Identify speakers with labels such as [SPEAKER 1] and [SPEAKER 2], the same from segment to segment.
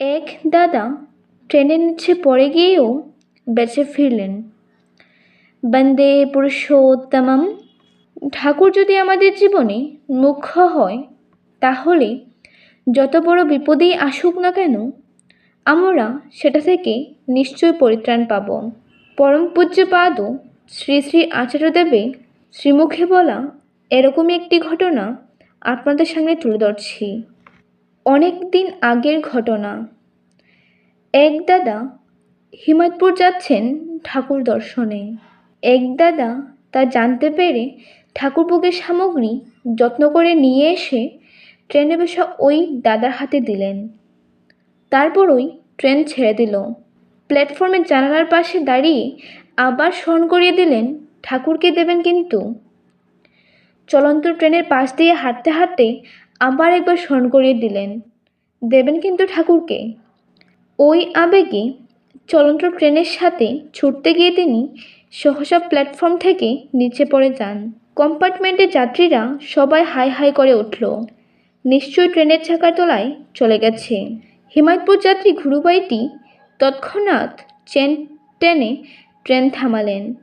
[SPEAKER 1] এক দাদা ট্রেনের নিচে পড়ে গিয়েও বেঁচে ফিরলেন। বন্দে পুরুষোত্তমম, ঠাকুর যদি আমাদের জীবনে মুখ্য হয়, তাহলে যত বড় বিপদেই আসুক না কেন, আমরা সেটা থেকে নিশ্চয় পরিত্রাণ পাব। পরম পূজ্যপাদ শ্রী শ্রী আচার্যদেবে শ্রীমুখে বলা এরকমই একটি ঘটনা আপনাদের সামনে তুলে ধরছি। অনেক দিন আগের ঘটনা। এক দাদা হিমায়তপুর যাচ্ছেন ঠাকুর দর্শনে। এক দাদা তা জানতে পেরে ঠাকুরভোগের সামগ্রী যত্ন করে নিয়ে এসে ট্রেনে বসা ওই দাদার হাতে দিলেন। তারপর ওই ট্রেন ছেড়ে দিল। প্ল্যাটফর্মের জানালার পাশে দাঁড়িয়ে আবার স্মরণ করিয়ে দিলেন, ঠাকুরকে দেবেন কিন্তু। চলন্ত ট্রেনের পাশ দিয়ে হাঁটতে হাঁটতে আবার একবার স্মরণ করিয়ে দিলেন। দেবেন কিন্তু ঠাকুরকে। ওই আবেগে চলন্ত ট্রেনের সাথে ছুটতে গিয়ে তিনি সহসা প্ল্যাটফর্ম থেকে নিচে পড়ে যান। কম্পার্টমেন্টের যাত্রীরা সবাই হাই হাই করে উঠল। নিশ্চয়ই ট্রেনের ছাকার তলায় চলে গেছে। হিমায়তপুর যাত্রী ঘুরুবাইটি তৎক্ষণাৎ চেন টেনে ট্রেন থামালেন।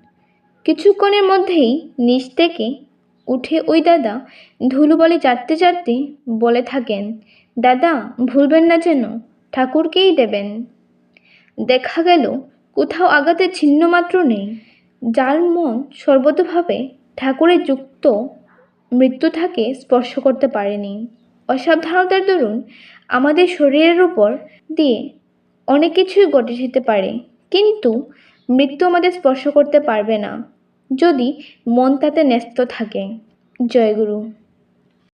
[SPEAKER 1] কিছুক্ষণের মধ্যেই নিচ থেকে উঠে ওই দাদা ধুলোবলে চাটতে চাটতে বলে থাকেন, দাদা, ভুলবেন না যেন, ঠাকুরকেই দেবেন। দেখা গেল, কোথাও আঘাতের ছিন্ন মাত্র নেই। যার মন সর্বতভাবে ঠাকুরের যুক্ত, মৃত্যু থাকে স্পর্শ করতে পারেনি। অসাবধানতার দরুন আমাদের শরীরের উপর দিয়ে অনেক কিছুই ঘটে যেতে পারে, কিন্তু মৃত্যু আমাদের স্পর্শ করতে পারবে না। যদি মন তাতে ন্যস্ত থাকে। জয়গুরু